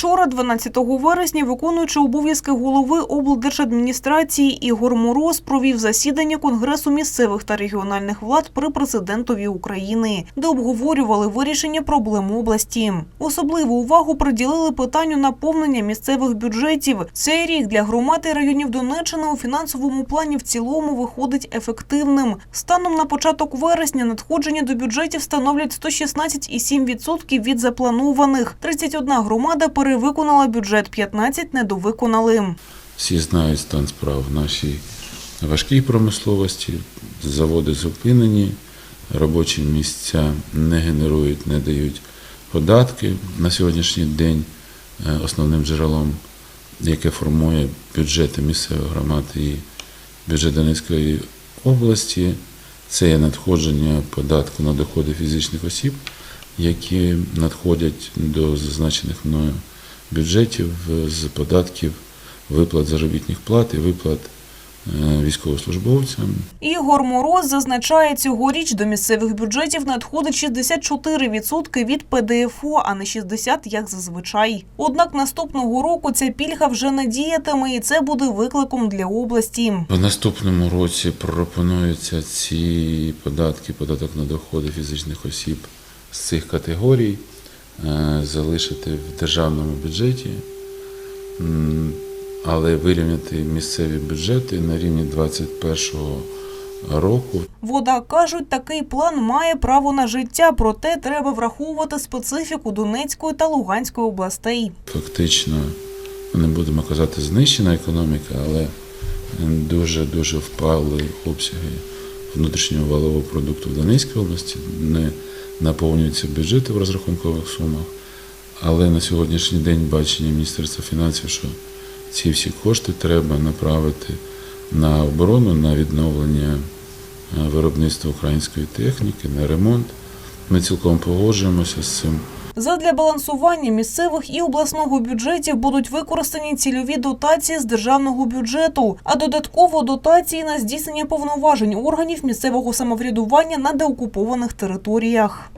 Вчора, 12 вересня, виконуючи обов'язки голови облдержадміністрації Ігор Мороз провів засідання Конгресу місцевих та регіональних влад при президентові України, де обговорювали вирішення проблем області. Особливу увагу приділили питанню наповнення місцевих бюджетів. Цей рік для громад і районів Донеччини у фінансовому плані в цілому виходить ефективним. Станом на початок вересня надходження до бюджетів становлять 116,7% від запланованих. 31 громада перевиконала бюджет, 15 недовиконали. Всі знають стан справ в нашій важкій промисловості. Заводи зупинені, робочі місця не генерують, не дають податки. На сьогоднішній день е, основним джерелом, яке формує бюджети місцевих громад і бюджет Донецької області, це є надходження податку на доходи фізичних осіб, які надходять до зазначених мною бюджетів е, з податків виплат заробітних плат і виплат е, військовослужбовцям. Ігор Мороз зазначає, цьогоріч до місцевих бюджетів надходить 64% від ПДФО, а не 60% як зазвичай. Однак наступного року ця пільга вже не діятиме, і це буде викликом для області. В наступному році пропонуються ці податки, податок на доходи фізичних осіб з цих категорій залишити в державному бюджеті, але вирівняти місцеві бюджети на рівні 2021 року. Вода кажуть, такий план має право на життя, проте треба враховувати специфіку Донецької та Луганської областей. фактично, не будемо казати, знищена економіка, але дуже дуже впали обсяги внутрішнього валового продукту в Донецькій області, не наповнюються бюджети в розрахункових сумах. Але на сьогоднішній день бачення Міністерства фінансів, що ці всі кошти треба направити на оборону, на відновлення е, виробництва української техніки, на ремонт. Ми цілком погоджуємося з цим. Задля балансування місцевих і обласного бюджетів будуть використані цільові дотації з державного бюджету, а додатково дотації на здійснення повноважень органів місцевого самоврядування на деокупованих територіях.